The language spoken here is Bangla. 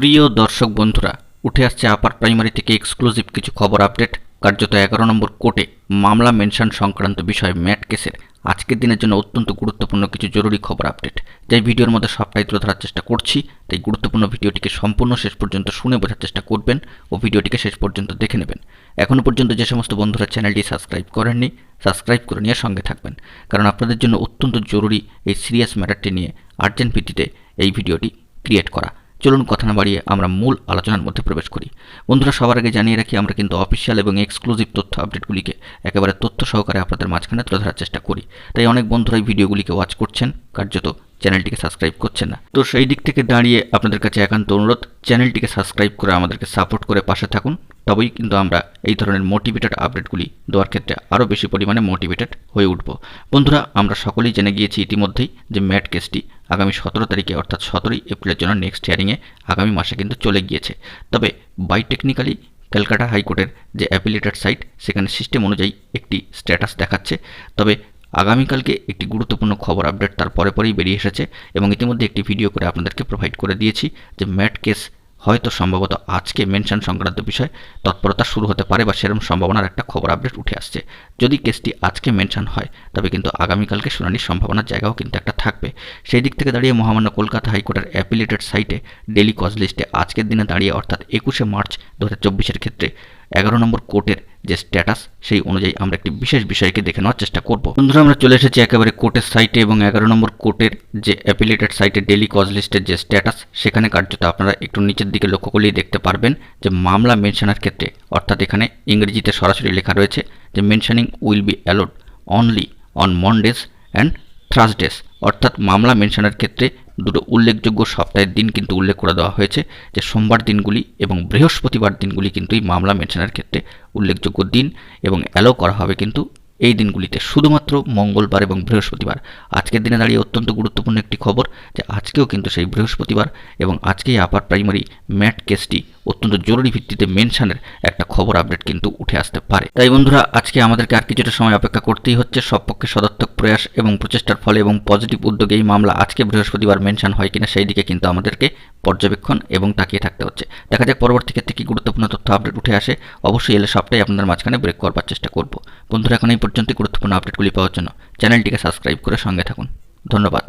প্রিয় দর্শক বন্ধুরা, উঠে আসছে আপার প্রাইমারি থেকে এক্সক্লুসিভ কিছু খবর আপডেট কার্যত এগারো নম্বর কোর্টে মামলা মেনশন সংক্রান্ত বিষয় ম্যাট কেসের। আজকের দিনের জন্য অত্যন্ত গুরুত্বপূর্ণ কিছু জরুরি খবর আপডেট যাই ভিডিওর মধ্যে সবটাই তুলে ধরার চেষ্টা করছি, তাই গুরুত্বপূর্ণ ভিডিওটিকে সম্পূর্ণ শেষ পর্যন্ত শুনে বোঝার চেষ্টা করবেন ও ভিডিওটিকে শেষ পর্যন্ত দেখে নেবেন। এখনও পর্যন্ত যে সমস্ত বন্ধুরা চ্যানেলটি সাবস্ক্রাইব করেননি সাবস্ক্রাইব করে নিয়ে সঙ্গে থাকবেন। কারণ আপনাদের জন্য অত্যন্ত জরুরি এই সিরিয়াস ম্যাটারটি নিয়ে আর্জেন্ট ভিত্তিতে এই ভিডিওটি ক্রিয়েট করা। চলুন কথা না বাড়িয়ে আমরা মূল আলোচনার মধ্যে প্রবেশ করি। বন্ধুরা, সবার আগে জানিয়ে রাখি, আমরা কিন্তু অফিসিয়াল এবং এক্সক্লুসিভ তথ্য আপডেটগুলিকে একেবারে তথ্য সহকারে আপনাদের মাঝখানে তুলে ধরার চেষ্টা করি। তাই অনেক বন্ধুরাই ভিডিওগুলিকে ওয়াচ করছেন, কার্যত চ্যানেলটিকে সাবস্ক্রাইব করছেন না। তো সেই দিক থেকে দাঁড়িয়ে আপনাদের কাছে একান্ত অনুরোধ চ্যানেলটিকে সাবস্ক্রাইব করে আমাদেরকে সাপোর্ট করে পাশে থাকুন। তবেই কিন্তু আমরা এই ধরনের মোটিভেটেড আপডেটগুলি দেওয়ার ক্ষেত্রে আরও বেশি পরিমাণে মোটিভেটেড হয়ে উঠব। বন্ধুরা, আমরা সকলেই জেনে গিয়েছি ইতিমধ্যেই যে ম্যাট কেসটি আগামী সতেরো তারিখে, অর্থাৎ সতেরোই এপ্রিলের জন্য নেক্সট হিয়ারিংয়ে আগামী মাসে কিন্তু চলে গিয়েছে। তবে বাই টেকনিক্যালি ক্যালকাটা হাইকোর্টের যে অ্যাপিলেটেড সাইট সেখানে সিস্টেম অনুযায়ী একটি স্ট্যাটাস দেখাচ্ছে। তবে আগামীকালকে একটি গুরুত্বপূর্ণ খবর আপডেট তার পরে পরেই বেরিয়ে এসেছে এবং ইতিমধ্যে একটি ভিডিও করে আপনাদেরকে প্রোভাইড করে দিয়েছি যে ম্যাট কেস হয়তো সম্ভবত আজকে মেনশন সংক্রান্ত বিষয়ে তৎপরতা শুরু হতে পারে বা সেরকম সম্ভাবনার একটা খবর আপডেট উঠে আসছে। যদি কেসটি আজকে মেনশন হয়, তবে কিন্তু আগামীকালকে শুনানির সম্ভাবনার জায়গাও কিন্তু একটা থাকবে। সেই দিক থেকে দাঁড়িয়ে মহামান্য কলকাতা হাইকোর্টের অ্যাপিলেটেড সাইটে ডেলি কজ লিস্টে আজকের দিনে দাঁড়িয়ে অর্থাৎ একুশে মার্চ দু হাজার ক্ষেত্রে এগারো নম্বর কোর্টের যে স্ট্যাটাস সেই অনুযায়ী আমরা একটি বিশেষ বিষয়কে দেখে নেওয়ার চেষ্টা করব। বন্ধুরা, আমরা চলে এসেছি একেবারে কোর্টের সাইটে এবং এগারো নম্বর কোর্টের যে অ্যাপিলেটেড সাইটে ডেলি কজ লিস্টের যে স্ট্যাটাস সেখানে কার্যত আপনারা একটু নিচের দিকে লক্ষ্য করলেই দেখতে পারবেন যে মামলা মেনশনের ক্ষেত্রে, অর্থাৎ এখানে ইংরেজিতে সরাসরি লেখা রয়েছে যে mentioning will be allowed only on Mondays and Thursdays অর্থাৎ মামলা মেনশনের ক্ষেত্রে দুটো উল্লেখযোগ্য সপ্তাহের দিন কিন্তু উল্লেখ করে দেওয়া হয়েছে যে সোমবার দিনগুলি এবং বৃহস্পতিবার দিনগুলি কিন্তু এই মামলা মেনশনের ক্ষেত্রে উল্লেখযোগ্য দিন এবং অ্যালো করা হবে কিন্তু এই দিনগুলিতে। শুধুমাত্র মঙ্গলবার এবং বৃহস্পতিবার। আজকের দিনে দাঁড়িয়ে অত্যন্ত গুরুত্বপূর্ণ একটি খবর যে আজকেও কিন্তু সেই বৃহস্পতিবার এবং আজকেই আপার প্রাইমারি ম্যাট কেসটি অত্যন্ত জরুরি ভিত্তিতে মেনশনের একটা খবর আপডেট কিন্তু উঠে আসতে পারে। তাই বন্ধুরা, আজকে আমাদেরকে আর কিছুটা সময় অপেক্ষা করতেই হচ্ছে। সব পক্ষে সদর্থক প্রয়াস এবং প্রচেষ্টার ফলে এবং পজিটিভ উদ্যোগে এই মামলা আজকে বৃহস্পতিবার মেনশন হয় কিনা সেই দিকে কিন্তু আমাদেরকে পর্যবেক্ষণ এবং তাকিয়ে থাকতে হচ্ছে। দেখা যাক পরবর্তী ক্ষেত্রে কি গুরুত্বপূর্ণ তথ্য আপডেট উঠে আসে। অবশ্যই এলে সবটাই আপনাদের মাঝখানে ব্রেক করবার চেষ্টা করব। বন্ধুরা, এখন এই পর্যন্ত গুরুত্বপূর্ণ আপডেটগুলি পাওয়ার জন্য। চ্যানেলটিকে সাবস্ক্রাইব করে সঙ্গে থাকুন। ধন্যবাদ।